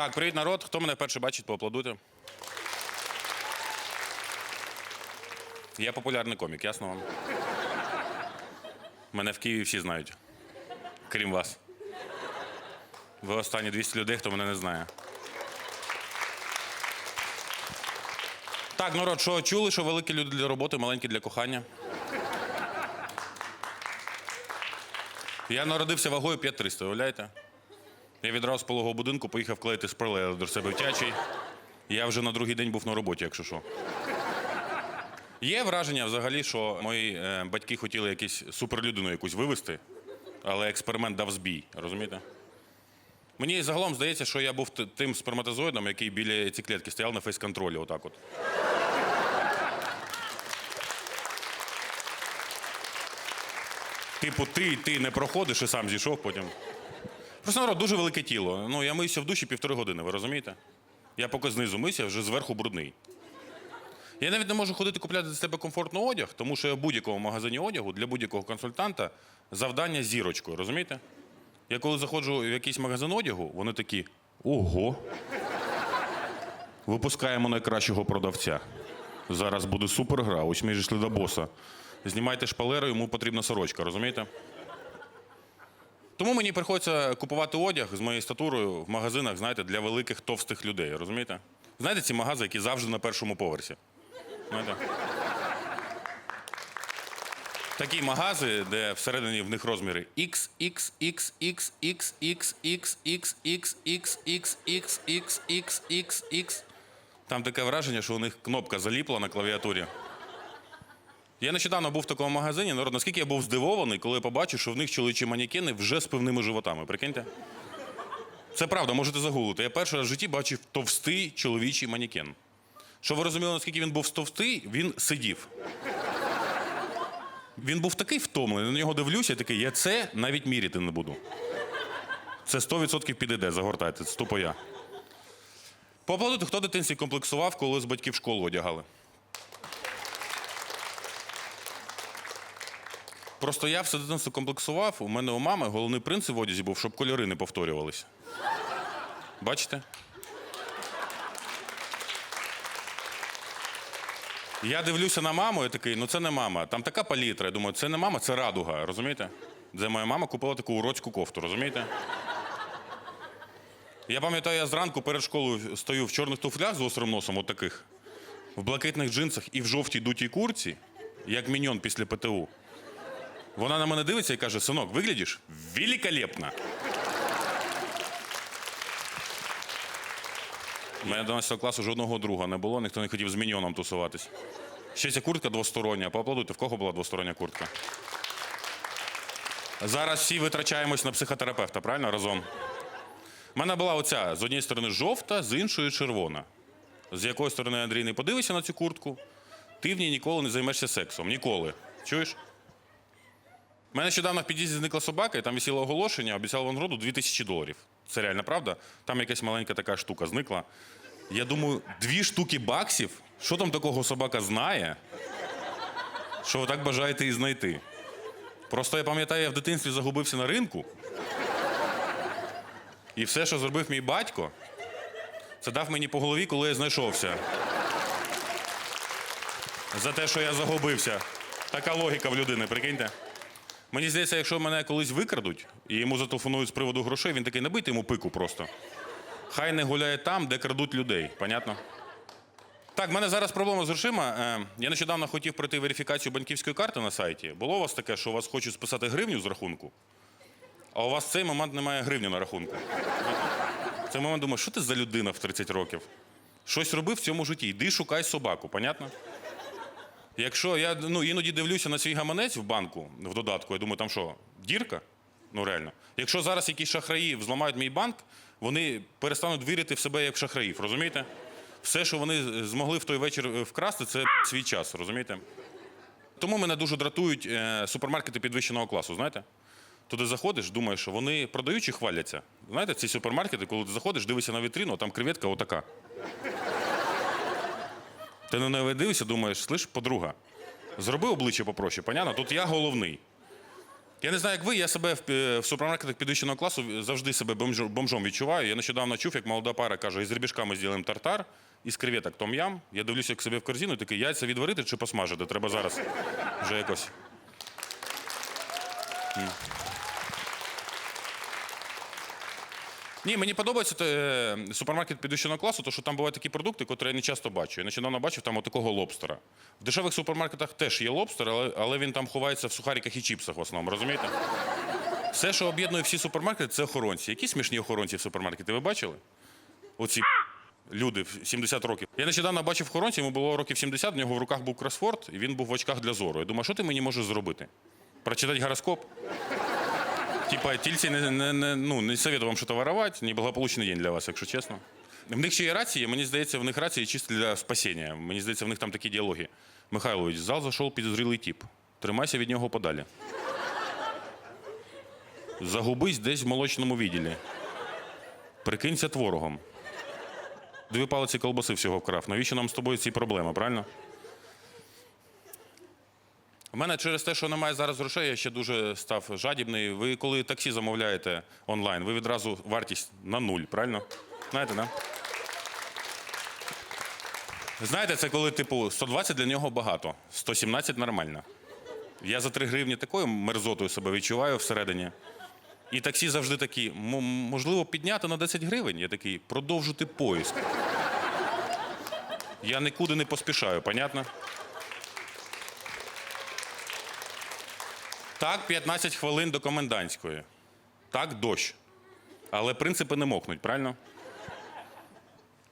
Так, привіт, народ. Хто мене вперше бачить, поаплодуйте. Я популярний комік, ясно вам? Мене в Києві всі знають. Крім вас. Ви останні 200 людей, хто мене не знає. Так, народ, що чули, що великі люди для роботи, маленькі для кохання? Я народився вагою 5300, уявляєте? Я відразу з пологового будинку поїхав клеїти спрелею до себе в тячий. Я вже на другий день був на роботі, якщо що. Є враження взагалі, що мої е, батьки хотіли якусь суперлюдину якусь вивести, але експеримент дав збій, розумієте? Мені загалом здається, що я був тим сперматозоїдом, який біля яйцеклітки стояв на фейс-контролі, отак от. Типу, ти, ти не проходиш і сам зійшов потім. Просто народ дуже велике тіло. Ну, я миюся в душі півтори години, ви розумієте? Я поки знизу миюся, вже зверху брудний. Я навіть не можу ходити купляти для себе комфортний одяг, тому що я в будь-якому магазині одягу для будь-якого консультанта завдання зірочкою, розумієте? Я коли заходжу в якийсь магазин одягу, вони такі: ого. Випускаємо найкращого продавця. Зараз буде супергра, ось ми йшли до боса. Знімайте шпалеру, йому потрібна сорочка, розумієте? Тому мені приходиться купувати одяг з моєю статурою в магазинах, знаєте, для великих товстих людей, розумієте? Знаєте, ці магази, які завжди на першому поверсі. Знаєте? Такі магази, де всередині в них розміри X. Там таке враження, що у них кнопка заліпла на клавіатурі. Я нещодавно був в такому магазині, народ, наскільки я був здивований, коли я побачив, що в них чоловічі манекени вже з пивними животами. Прикиньте? Це правда, можете загуглити. Я перший раз в житті бачив товстий чоловічий манекен. Щоб ви розуміли, наскільки він був товстий, він сидів. Він був такий втомлений, на нього дивлюся, такий, я це навіть міряти не буду. Це 100% підійде, загортайте, це тупо я. Поаплодуйте, хто в дитинстві комплексував, коли з батьків школу одягали. Просто я все дитинство комплексував. У мене у мами головний принцип в одязі був, щоб кольори не повторювалися. Бачите? Я дивлюся на маму і такий, ну це не мама. Там така палітра. Я думаю, це не мама, це радуга, розумієте? Де моя мама купила таку уродську кофту, розумієте? Я пам'ятаю, я зранку перед школою стою в чорних туфлях з острим носом, от таких, в блакитних джинсах і в жовтій дутій курці, як міньон після ПТУ. Вона на мене дивиться і каже: синок, виглядиш великолепно. У мене до 11 класу жодного друга не було, ніхто не хотів з міньйоном тусуватись. Ще ця куртка двостороння. Поаплодуйте, в кого була двостороння куртка? Зараз всі витрачаємось на психотерапевта, правильно? Разом. У мене була оця з однієї сторони жовта, з іншої червона. З якої сторони Андрій не подивися на цю куртку, ти в ній ніколи не займешся сексом. Ніколи. Чуєш? У мене нещодавно в під'їзді зникла собака, і там висіло оголошення, обіцяв Вангороду 2000 доларів. Це реально правда? Там якась маленька така штука зникла. Я думаю, дві штуки баксів. Що там такого собака знає? Що ви так бажаєте її знайти? Просто я пам'ятаю, я в дитинстві загубився на ринку. І все, що зробив мій батько, це дав мені по голові, коли я знайшовся. За те, що я загубився. Така логіка в людини, прикиньте. Мені здається, якщо мене колись викрадуть і йому зателефонують з приводу грошей, він такий набити йому пику просто. Хай не гуляє там, де крадуть людей. Понятно? Так, в мене зараз проблема з грошима. Е, Я нещодавно хотів пройти верифікацію банківської карти на сайті. Було у вас таке, що у вас хочуть списати гривню з рахунку, а у вас в цей момент немає гривні на рахунку. В цей момент думаю, що ти за людина в 30 років? Щось робив в цьому житті. Йди шукай собаку, понятно? Якщо я ну, іноді дивлюся на свій гаманець в банку в додатку, я думаю, там що, дірка? Ну реально. Якщо зараз якісь шахраї взламають мій банк, вони перестануть вірити в себе як шахраїв, розумієте? Все, що вони змогли в той вечір е, вкрасти, це свій час, розумієте? Тому мене дуже дратують е, супермаркети підвищеного класу, знаєте? Туди заходиш, думаєш, вони продають чи хваляться. Знаєте, ці супермаркети, коли ти заходиш, дивишся на вітрину, а там креветка отака. Ти на неї дивишся, думаєш, слиш, подруга, зроби обличчя попроще, понятно? Тут я головний. Я не знаю, як ви, я себе в, е, в супермаркетах підвищеного класу завжди себе бомжо- бомжом відчуваю. Я нещодавно чув, як молода пара каже, із рибішками зробимо тартар, із креветок том-ям. Я дивлюся як себе в корзину і такий, яйця відварити чи посмажити? Треба зараз вже якось. Ні, мені подобається е, супермаркет підвищеного класу, тому що там бувають такі продукти, котрі я не часто бачу. Я нещодавно бачив там отакого лобстера. В дешевих супермаркетах теж є лобстер, але, але він там ховається в сухариках і чіпсах в основному, розумієте? Все, що об'єднує всі супермаркети, це охоронці. Які смішні охоронці в супермаркеті, ви бачили? Оці люди в 70 років. Я нещодавно бачив охоронця, йому було років 70, в нього в руках був кросфорд, і він був в очках для зору. Я думаю, що ти мені можеш зробити? Прочитати гороскоп? Типа, тільці не, не, не, ну, не советую вам щось воровать, неблагополучний день для вас, якщо чесно. В них ще є рації, мені здається, в них рації чисто для спасіння. Мені здається, в них там такі діалоги. Михайлович, в зал зайшов підозрілий тип. Тримайся від нього подалі. Загубись десь в молочному відділі. Прикинься творогом. Дві палиці колбаси всього вкрав. Навіщо нам з тобою ці проблеми, правильно? У мене через те, що немає зараз грошей, я ще дуже став жадібний. Ви коли таксі замовляєте онлайн, ви відразу вартість на нуль, правильно? Знаєте, да? Знаєте, це коли, типу, 120 для нього багато, 117 нормально. Я за 3 гривні такою мерзотою себе відчуваю всередині. І таксі завжди такі, можливо, підняти на 10 гривень. Я такий, продовжити поїзд. Я нікуди не поспішаю, понятно? Так, 15 хвилин до комендантської. Так, дощ. Але принципи не мокнуть, правильно?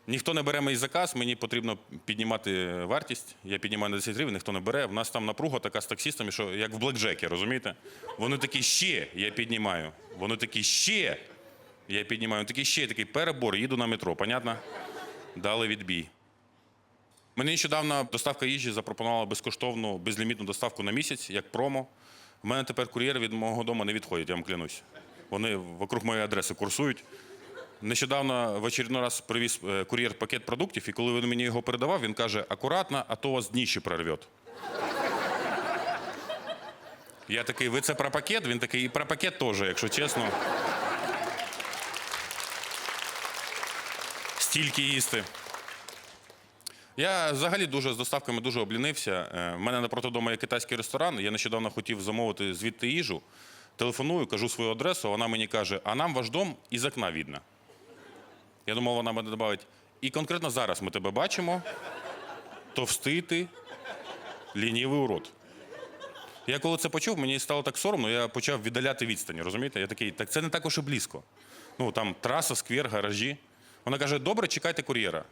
Ніхто не бере мій заказ, мені потрібно піднімати вартість. Я піднімаю на 10 гривень, ніхто не бере. У нас там напруга така з таксістами, що як в блекджекі, розумієте? Вони такі ще я піднімаю. Вони такі ще я піднімаю. Вони такі ще такий перебор, їду на метро, понятно? Дали відбій. Мені нещодавно доставка їжі запропонувала безкоштовну безлімітну доставку на місяць, як промо. У мене тепер кур'єри від мого дому не відходять, я вам клянусь. Вони вокруг моєї адреси курсують. Нещодавно в очередной раз привіз е, кур'єр пакет продуктів, і коли він мені його передавав, він каже: акуратно, а то вас дніще прорвет. Я такий, ви це про пакет? Він такий, і про пакет теж, якщо чесно. Стільки їсти. Я взагалі дуже з доставками дуже облінився. Е, В мене напроти дому є китайський ресторан. Я нещодавно хотів замовити звідти їжу. Телефоную, кажу свою адресу. Вона мені каже: а нам ваш дом із окна видно. Я думав, вона мене додавить. І конкретно зараз ми тебе бачимо. Товстий ти, лінівий урод. Я коли це почув, мені стало так соромно, я почав віддаляти відстані, розумієте? Я такий, так це не так уж і близько. Ну там траса, сквер, гаражі. Вона каже: добре, чекайте кур'єра.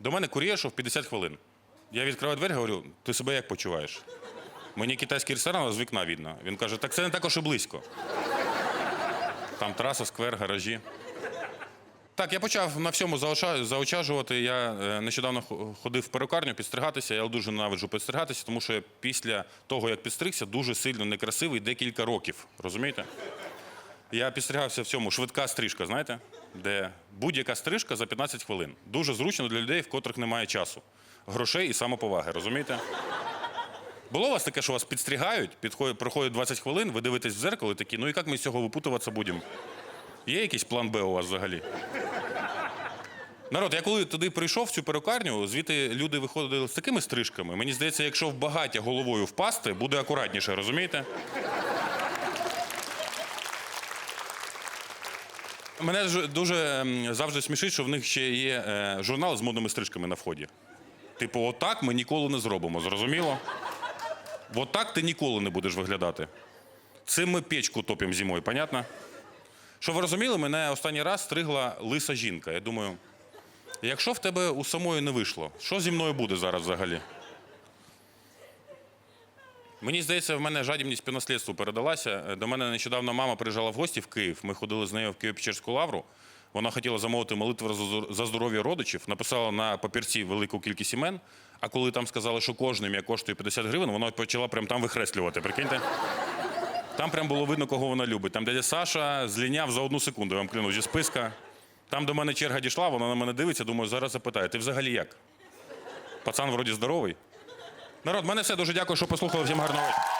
До мене кур'єр йшов 50 хвилин. Я відкриваю двері, говорю, ти себе як почуваєш? Мені китайський ресторан з вікна видно. Він каже, так це не також і близько. Там траса, сквер, гаражі. Так, я почав на всьому заочажувати. Я е, нещодавно ходив в перукарню підстригатися. Я дуже ненавиджу підстригатися, тому що після того, як підстригся, дуже сильно некрасивий декілька років. Розумієте? Я підстригався в цьому швидка стрижка, знаєте, де будь-яка стрижка за 15 хвилин. Дуже зручно для людей, в котрих немає часу, грошей і самоповаги, розумієте? Було у вас таке, що вас підстрігають, підходять, проходить 20 хвилин, ви дивитесь в зеркало і такі, ну і як ми з цього випутуватися будемо? Є якийсь план Б у вас взагалі? Народ, я коли туди прийшов в цю перукарню, звідти люди виходили з такими стрижками. Мені здається, якщо в багаття головою впасти, буде акуратніше, розумієте? Мене дуже ем, завжди смішить, що в них ще є е, журнал з модними стрижками на вході. Типу, отак ми ніколи не зробимо, зрозуміло? Отак ти ніколи не будеш виглядати. Цим ми печку топимо зимою, понятно? Щоб ви розуміли, мене останній раз стригла лиса жінка. Я думаю, якщо в тебе у самої не вийшло, що зі мною буде зараз взагалі? Мені здається, в мене жадібність по наслідству передалася. До мене нещодавно мама приїжджала в гості в Київ. Ми ходили з нею в Києво-Печерську лавру. Вона хотіла замовити молитву за здоров'я родичів, написала на папірці велику кількість імен. А коли там сказали, що кожне ім'я коштує 50 гривень, вона почала прямо там вихреслювати. Прикиньте? Там прям було видно, кого вона любить. Там дядя Саша зліняв за одну секунду, я вам клянусь, зі списка. Там до мене черга дійшла, вона на мене дивиться, думаю, зараз запитає, ти взагалі як? Пацан вроді здоровий. Народ, мене все дуже дякую, що послухали. Всім гарного вечора.